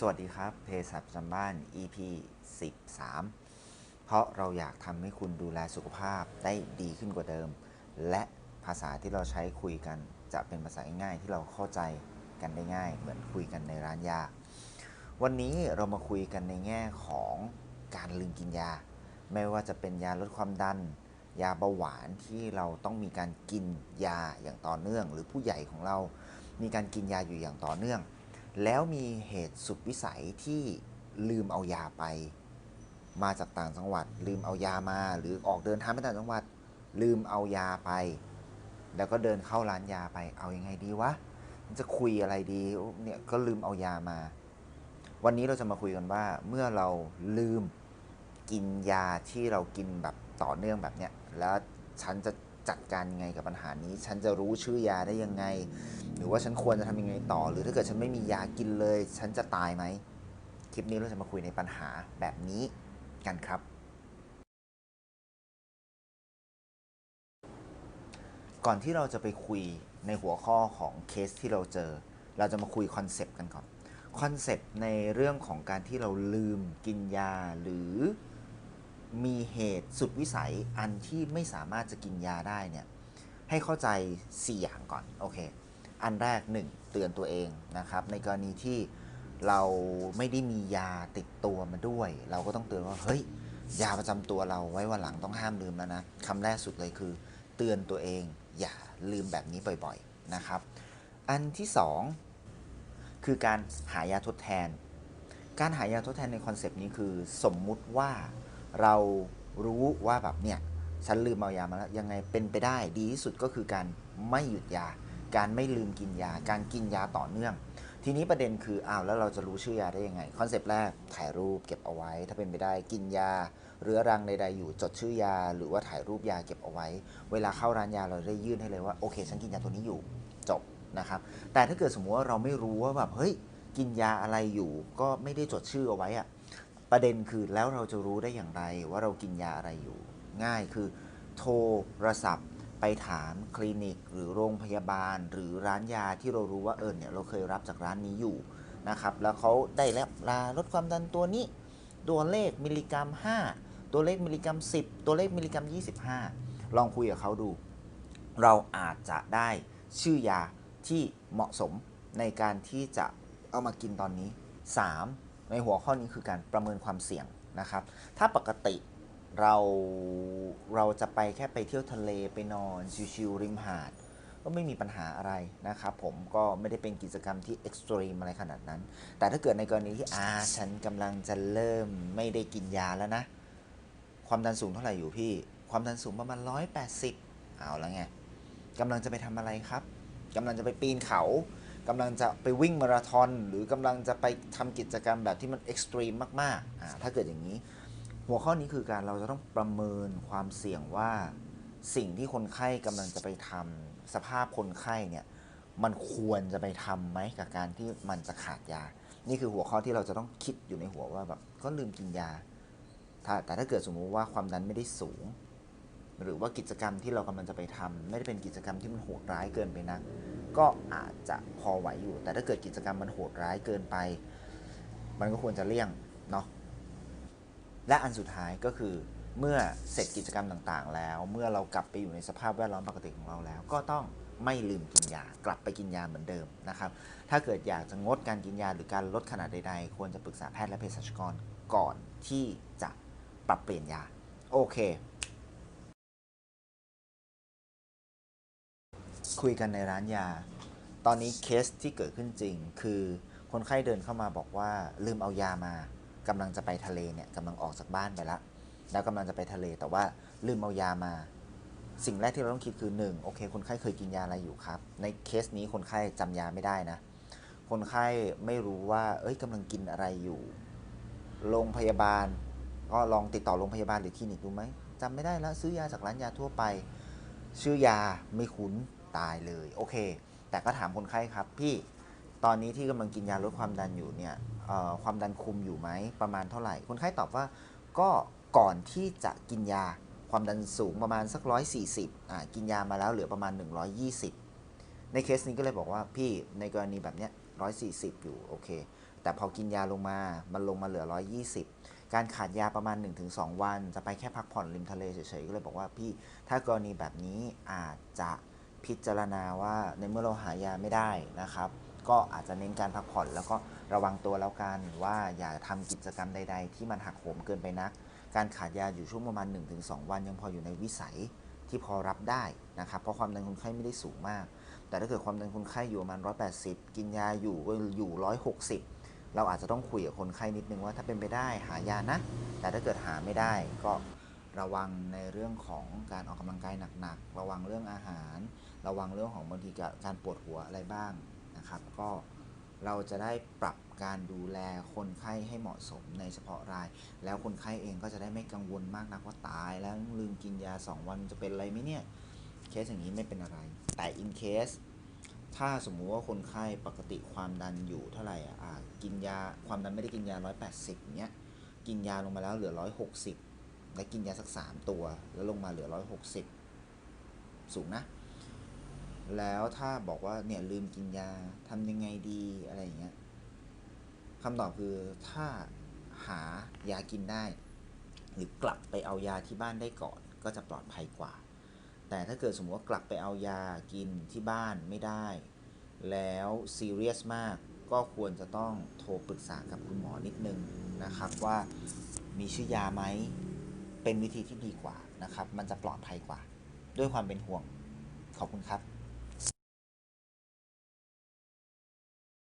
สวัสดีครับเภสัชประจำบ้าน EP 13 เพราะเราอยากทำให้คุณดูแลสุขภาพได้ดีขึ้นกว่าเดิม และภาษาที่เราใช้คุยกันจะเป็นภาษาง่ายที่เราเข้าใจกันได้ง่าย เหมือนคุยกันในร้านยา วันนี้เรามาคุยกันในแง่ของการลืมกินยา ไม่ว่าจะเป็นยาลดความดัน ยาเบาหวานที่เราต้องมีการกินยาอย่างต่อเนื่อง หรือผู้ใหญ่ของเรา มีการกินยาอยู่อย่างต่อเนื่อง แล้วมีเหตุสุดวิสัยที่ลืมเอายาไป มาจากต่างจังหวัด ลืมเอายามา หรือออกเดินทางไปต่างจังหวัด ลืมเอายาไป แล้วก็เดินเข้าร้านยาไปเอายังไงดีวะจะคุยอะไรดีเนี่ยก็ลืมเอายามา วันนี้เราจะมาคุยกันว่า เมื่อเราลืมกินยาที่เรากินแบบต่อเนื่องแบบเนี้ยแล้วฉันจะ จัดการยังไงกับปัญหานี้ ฉันจะรู้ชื่อยาได้ยังไง หรือว่าฉันควรจะทำยังไงต่อ หรือถ้าเกิดฉันไม่มียากินเลย ฉันจะตายไหมคลิปนี้เราจะมาคุยในปัญหาแบบนี้กันครับ ก่อนที่เราจะไปคุยในหัวข้อของเคสที่เราเจอ เราจะมาคุยคอนเซปต์กันก่อนคอนเซปต์ในเรื่องของการที่เราลืมกินยาหรือ มีเหตุสุดวิสัยอันที่ไม่สามารถจะกินยาได้เนี่ยให้เข้าใจ 4 อย่างก่อนโอเคอันแรก 1 เตือนตัวเองนะครับ ในกรณีที่เราไม่ได้มียาติดตัวมาด้วย เราก็ต้องเตือนว่าเฮ้ยยาประจำตัวเราไว้วันหลังต้องห้ามลืมแล้วนะคำแรกสุดเลยคือ เตือนตัวเองอย่าลืมแบบนี้บ่อยๆนะครับ อันที่ 2 คือการหายาทดแทน การหายาทดแทนในคอนเซปต์นี้คือสมมุติว่า เรารู้ว่าแบบเนี่ยฉันลืมเอายามาแล้วยังไงเป็นไปได้ดีที่สุดก็คือการไม่หยุดยา การไม่ลืมกินยา การกินยาต่อเนื่อง ทีนี้ประเด็นคืออ้าวแล้วเราจะรู้ชื่อยาได้ยังไงคอนเซปต์แรกถ่ายรูปเก็บเอาไว้ ถ้าเป็นไปได้กินยาเรื้อรังใดๆอยู่จดชื่อยา หรือว่าถ่ายรูปยาเก็บเอาไว้ เวลาเข้าร้านยาเราได้ยื่นให้เลยว่าโอเคฉันกินยาตัวนี้อยู่จบนะครับแต่ถ้าเกิดสมมติว่าเราไม่รู้ว่าแบบเฮ้ยกินยาอะไรอยู่ก็ไม่ได้จดชื่อเอาไว้อะ ประเด็นคือแล้วเราจะรู้ได้อย่างไรว่าเรากินยาอะไรอยู่ ง่ายคือ โทรศัพท์ไปถามคลินิก หรือโรงพยาบาล หรือร้านยาที่เรารู้ว่าเออเนี่ยเราเคยรับจากร้านนี้อยู่นะครับแล้วเขาได้แล้วลาลดความดันตัวนี้ ตัวเลขมิลลิกรัม 5 ตัวเลขมิลลิกรัม 10 ตัวเลขมิลลิกรัม 25 ลองคุยกับเขาดู เราอาจจะได้ชื่อยาที่เหมาะสมในการที่จะเอามากินตอนนี้ 3. ในหัวข้อนี้คือการประเมินความเสี่ยงนะครับ ถ้าปกติเราเราจะไปแค่ไปเที่ยวทะเลไปนอนชิวๆริมหาด ก็ไม่มีปัญหาอะไรนะครับผมก็ไม่ได้เป็นกิจกรรมที่เอ็กซ์ตรีมอะไรขนาดนั้น แต่ถ้าเกิดในกรณีที่อาฉันกำลังจะเริ่มไม่ได้กินยาแล้วนะ ความดันสูงเท่าไหร่อยู่พี่ ความดันสูงประมาณ 180 เอาแล้วไงกำลังจะไปทำอะไรครับกำลังจะไปปีนเขา กำลังจะไปวิ่งมาราธอนหรือกำลังจะไปทำกิจกรรมแบบที่มันเอ็กซ์ตรีมมากๆอ่าถ้าเกิดอย่างนี้ หัวข้อนี้คือการเราจะต้องประเมินความเสี่ยงว่าสิ่งที่คนไข้กำลังจะไปทำสภาพคนไข้เนี่ยมันควรจะไปทำไหมกับการที่มันจะขาดยา นี่คือหัวข้อที่เราจะต้องคิดอยู่ในหัวว่าแบบก็ลืมกินยา แต่ถ้าเกิดสมมุติว่าความดันไม่ได้สูง หรือว่ากิจกรรมที่เรากำลังจะไปทำไม่ได้เป็นกิจกรรมที่มันโหดร้ายเกินไปนะ ก็อาจจะพอไหวอยู่ แต่ถ้าเกิดกิจกรรมมันโหดร้ายเกินไป มันก็ควรจะเลี่ยงเนาะและอันสุดท้ายก็คือเมื่อเสร็จกิจกรรมต่างๆ แล้ว เมื่อเรากลับไปอยู่ในสภาพแวดล้อมปกติของเราแล้ว ก็ต้องไม่ลืมกินยากลับไปกินยาเหมือนเดิมนะครับ ถ้าเกิดอยากจะงดการกินยาหรือการลดขนาดใดๆ ควรจะปรึกษาแพทย์และเภสัชกรก่อนที่จะปรับเปลี่ยนยา โอเค คุยกันในร้านยา ตอนนี้เคสที่เกิดขึ้นจริง คือคนไข้เดินเข้ามาบอกว่าลืมเอายามากำลังจะไปทะเลเนี่ยกำลังออกจากบ้านไปล้วแล้วกำลังจะไปทะเลแต่ว่าลืมเอายามา สิ่งแรกที่เราต้องคิดคือ1โอเค คนไข้เคยกินยาอะไรอยู่ครับ ในเคสนี้คนไข้จำยาไม่ได้นะ คนไข้ไม่รู้ว่า เอ้ยกำลังกินอะไรอยู่ โรงพยาบาล ก็ลองติดต่อโรงพยาบาลหรือคลินิกดูไหมจำไม่ได้แล้วซื้อยาจากร้านยาทั่วไป ชื่อยาไม่คุ้น ตายเลยโอเค แต่ก็ถามคนไข้ครับพี่ตอนนี้ที่กำลังกินยาลดความดันอยู่เนี่ยความดันคุมอยู่ไหมประมาณเท่าไหร่ คนไข้ตอบว่าก็ก่อนที่จะกินยาความดันสูงประมาณสัก 140อ่ากินยามาแล้วเหลือประมาณ 120 ในเคสนี้ก็เลยบอกว่าพี่ในกรณีแบบเนี้ย140 อยู่โอเค แต่พอกินยาลงมามันลงมาเหลือ 120 การขาดยาประมาณ 1-2 วัน จะไปแค่พักผ่อนริมทะเลเฉยๆก็เลยบอกว่าพี่ถ้ากรณีแบบนี้อาจจะ พิจารณาว่าในเมื่อเราหายาไม่ได้นะครับ ก็อาจจะเน้นการพักผ่อนแล้วก็ระวังตัวแล้วกันว่าอย่าทำกิจกรรมใด ๆ ที่มันหักโหมเกินไปนัก การขาดยาอยู่ช่วงประมาณ 1-2 วัน ยังพออยู่ในวิสัยที่พอรับได้นะครับ เพราะความดันคนไข้ไม่ได้สูงมาก แต่ถ้าเกิดความดันคนไข้อยู่ประมาณ 180 กินยาอยู่ก็อยู่ 160 เราอาจจะต้องคุยกับคนไข้นิดนึงว่าถ้าเป็นไปได้หายานะ แต่ถ้าเกิดหาไม่ได้ก็ระวังในเรื่องของการออกกำลังกายหนักๆ ระวังเรื่องอาหาร ระวังเรื่องของบางทีการปวดหัวอะไรบ้างนะครับ ก็เราจะได้ปรับการดูแลคนไข้ให้เหมาะสมในเฉพาะราย แล้วคนไข้เองก็จะได้ไม่กังวลมากนักว่าตาย แล้วลืมกินยา 2 วันจะเป็นอะไรไหมเนี่ย เคสอย่างนี้ไม่เป็นอะไร แต่ in case ถ้าสมมุติว่าคนไข้ปกติความดันอยู่เท่าไหร่อะกินยาความดันไม่ได้กินยา 180อย่างเงี้ยกินยาลงมาแล้วเหลือ 160 และกินยาสัก 3 ตัว แล้วลงมาเหลือ 160 สูงนะ แล้วถ้าบอกว่าเนี่ยลืมกินยาทำยังไงดีอะไรอย่างเงี้ยคำตอบคือถ้าหายากินได้ หรือกลับไปเอายาที่บ้านได้ก่อน ก็จะปลอดภัยกว่า แต่ถ้าเกิดสมมติว่ากลับไปเอายากินที่บ้านไม่ได้ แล้วซีเรียสมากก็ควรจะต้องโทรปรึกษากับคุณหมอนิดนึงนะครับว่ามีชื่อยาไหมเป็นวิธีที่ดีกว่านะครับ มันจะปลอดภัยกว่า ด้วยความเป็นห่วงขอบคุณครับ